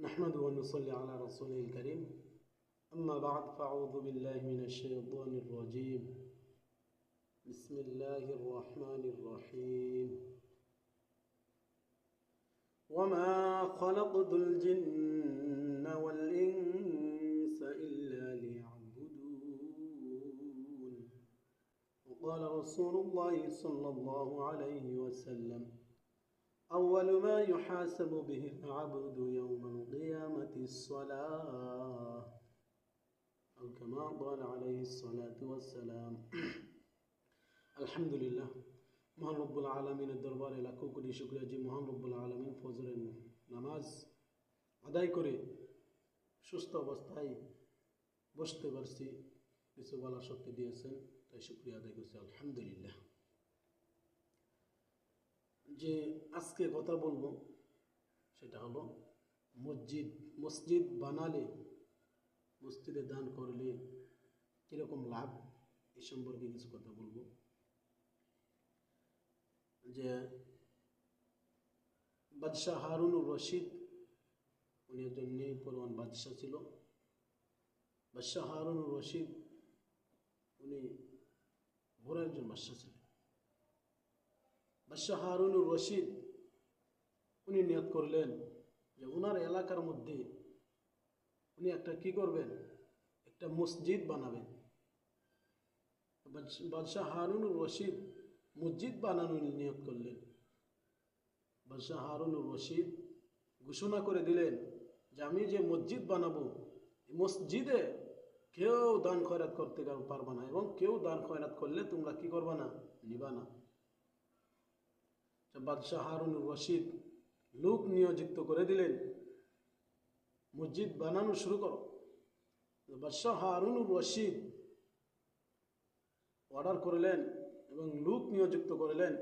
نحمده ونصلي على رسوله الكريم. أما بعد فأعوذ بالله من الشيطان الرجيم. بسم الله الرحمن الرحيم. وما خلقت الجن والإنس إلا ليعبدون. وقال رسول الله صلى الله عليه وسلم أول ما يحاسب به العبد يوم القيامة الصلاة أو كما قال عليه الصلاة والسلام الحمد لله মহান রব্বুল আলমিনের দরবারে লাখো কোটি শুক্রিয়া যে মহান রব্বুল আলমিন ফজরের নামাজ আদায় করে সুস্থ অবস্থায় বসতে পারছি কিছু বলার শক্তি দিয়েছেন তাই শুক্রিয়া আদায় করছি আলহামদুলিল্লাহ যে আজকে কথা বলব, সেটা হলো মসজিদ মসজিদ বানালে মসজিদে দান করলে কীরকম লাভ, এ সম্পর্কে কিছু কথা বলব। যে বাদশাহ হারুনুর রশিদ, উনি একজন নেই বাদশাহ ছিল। বাদশাহ হারুনুর রশিদ, উনি বড় একজন বাদশাহ ছিলেন বাদশাহ হারুনুর রশিদ, উনি নিয়ত করলেন যে ওনার এলাকার মধ্যে উনি একটা কি করবেন? একটা মসজিদ বানাবেন। বাদশাহ হারুনুর রশিদ মসজিদ বানানোর নিয়ত করলেন। বাদশাহ হারুনুর রশিদ ঘোষণা করে দিলেন যে আমি যে মসজিদ বানাবো, এই মসজিদে কেউ দান খয়রাত করতে পারবা না এবং কেউ দান খয়রাত করলে তোমরা কি করবা না? নিবা না। বাদশাহ হারুনুর রশিদ লোক নিয়োজিত করে দিলেন। মসজিদ বানানো শুরু করো। বাদশাহ হারুনুর রশিদ অর্ডার করলেন এবং লোক নিয়োজিত করলেন।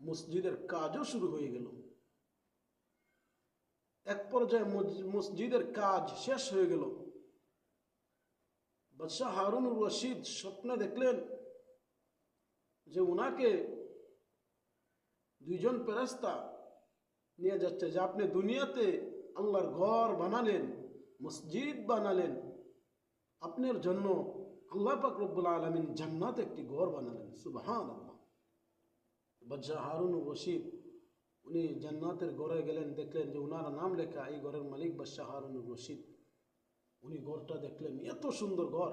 মসজিদের কাজও শুরু হয়ে গেল। এক পর্যায়ে মসজিদের কাজ শেষ হয়ে গেল। বাদশাহ হারুনুর রশিদ স্বপ্নে দেখলেন যে ওনাকে দুইজন ফেরাস্তা নিয়ে যাচ্ছে যে আপনি দুনিয়াতে আল্লাহর ঘর বানালেন, মসজিদ বানালেন, আপনার জন্য আল্লাহ পাক রব্বুল আলমিন জান্নাত একটি ঘর বানালেন। সুবাহান বাদশাহ হারুন রশিদ, উনি জান্নাতের ঘরে গেলেন, দেখলেন যে ওনার নাম লেখা এই ঘরের মালিক বাদশাহ হারুন রশিদ। উনি ঘরটা দেখলেন, এত সুন্দর ঘর।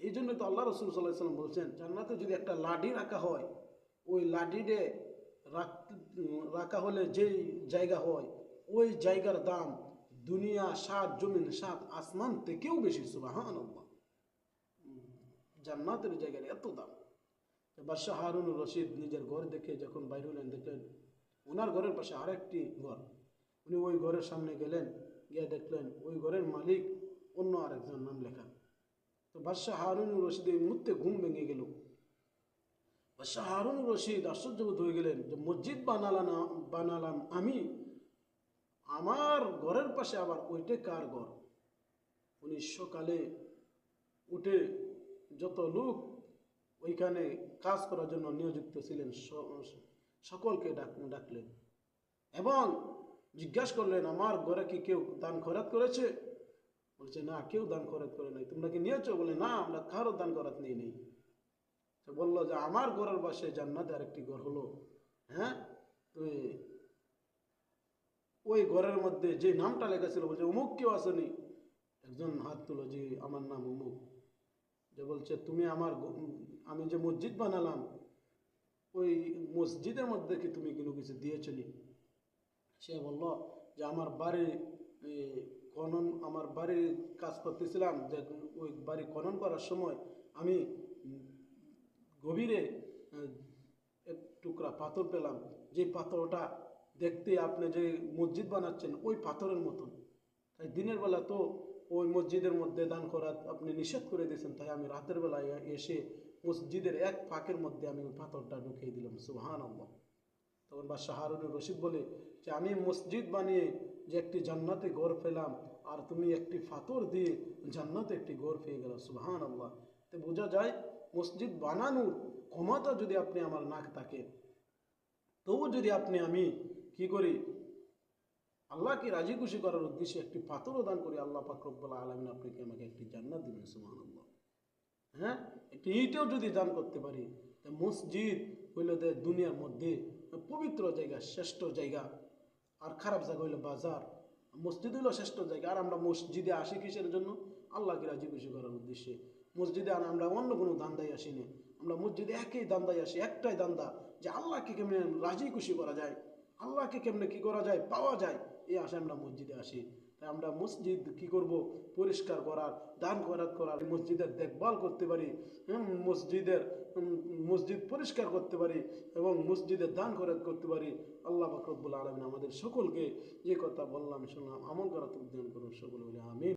এই জন্য তো আল্লাহ রসুল সাল্লাহ সাল্লাম বলছেন, জান্নাতে যদি একটা লাঠি রাখা হয়, ওই লাঠিতে রাখা হলে যেই জায়গা হয়, ওই জায়গার দাম দুনিয়া, সাত জমিন, সাত আসমান থেকেও বেশি সুবাহান জান্নাতের জায়গার এত দাম। বাদশাহ হারুন রশিদ নিজের ঘর দেখে যখন বাইরে হলেন দেখলেন, ওনার ঘরের পাশে আরেকটি ঘর। উনি ওই ঘরের সামনে গেলেন, গিয়ে দেখলেন ওই ঘরের মালিক অন্য আরেকজন নাম লেখা। তো বাদশাহ হারুন রশিদ এই মুহূর্তে ঘুম ভেঙে গেল। বাদশাহ হারুন রশিদ আশ্চর্যবোধ হয়ে গেলেন যে, মসজিদ বানালাম বানালাম আমি। আমার ঘরের পাশে আবার ওইটা কার ঘর? উনি সকালে উঠে যত লোক ওইখানে কাজ করার জন্য নিয়োজিত ছিলেন সকলকে ডাক, ডাকলেন এবং জিজ্ঞাসা করলেন, আমার ঘরে কি কেউ দান খরাত করেছে? বলছে, না, কেউ দান খরাত করে নাই। তোমরা কি নিয়েছো? বলে না, আমরা কারও দান খরাত নিয়ে নেই। বলল যে, আমার ঘরের পাশে জান্নাতে আরেকটি ঘর হলো। হ্যাঁ? তুমি ওই ঘরের মধ্যে যে নামটা লেখা ছিল, বলছে অমুক কেউ আসেনি? একজন হাত তুলো যে আমার নাম অমুক যে বলছে, তুমি আমার আমি যে মসজিদ বানালাম, ওই মসজিদের মধ্যে কি তুমি কোনো কিছু দিয়েছ নি সে বলল যে, আমার বাড়ি খনন, আমার বাড়ির কাজ করতেছিলাম, যে ওই বাড়ি খনন করার সময় আমি গভীরে এক টুকরা পাথর পেলাম। যে পাথরটা দেখতে আপনি যে মসজিদ বানাচ্ছেন, ওই পাথরের মতন। তাই দিনের বেলা তো ওই মসজিদের মধ্যে দান করা আপনি নিষেধ করে দিয়েছেন, তাই আমি রাতের বেলায় এসে মসজিদের এক ফাঁকের মধ্যে আমি ওই পাথরটা ঢুকিয়ে দিলাম সুহান আল্লাহ তখন বা শাহরুনুর রশিদ বলে যে, আমি মসজিদ বানিয়ে যে একটি জান্নাতে গড় পেলাম, আর তুমি একটি পাথর দিয়ে জান্নাতে একটি গড় পেয়ে গেল সুহান আল্লাহ তো বোঝা যায় মসজিদ বানানোর ক্ষমতা যদি আপনি আমার নাক থাকে তবু যদি আপনি আমি কি করি, আল্লাহকে রাজি খুশি করার উদ্দেশ্যে একটি পাথরও দান করি, আল্লাহ পাক রব্বুল আলমিন আপনাকে আমাকে একটি জান্নাত দিবেন সুমান হ্যাঁ? একটি ইটেও যদি দান করতে পারি মসজিদ হইল দুনিয়ার মধ্যে পবিত্র জায়গা, শ্রেষ্ঠ জায়গা। আর খারাপ জায়গা হইল বাজার। মসজিদ হইল শ্রেষ্ঠ জায়গা। আর আমরা মসজিদে আসি কিসের জন্য? আল্লাহকে রাজি খুশি করার উদ্দেশ্যে। মসজিদে আর আমরা অন্য কোনো দান্দায় আসি না আমরা মসজিদে একই দান্দায় আসি, একটাই দান্দা যে আল্লাহকে কেমনে রাজি খুশি করা যায়, আল্লাহকে কেমনে কি করা যায়, পাওয়া যায়, এই আশায় আমরা মসজিদে আসি। তাই আমরা মসজিদ কি করব? পরিষ্কার করার, দান করার করার, মসজিদের দেখভাল করতে পারি মসজিদের মসজিদ পরিষ্কার করতে পারি এবং মসজিদের দান খরচ করতে পারি। আল্লাহ বাকরবুল আলমিন আমাদের সকলকে যে কথা বললাম, শুনলাম, আমল করা দান করুন সকল বলে আমি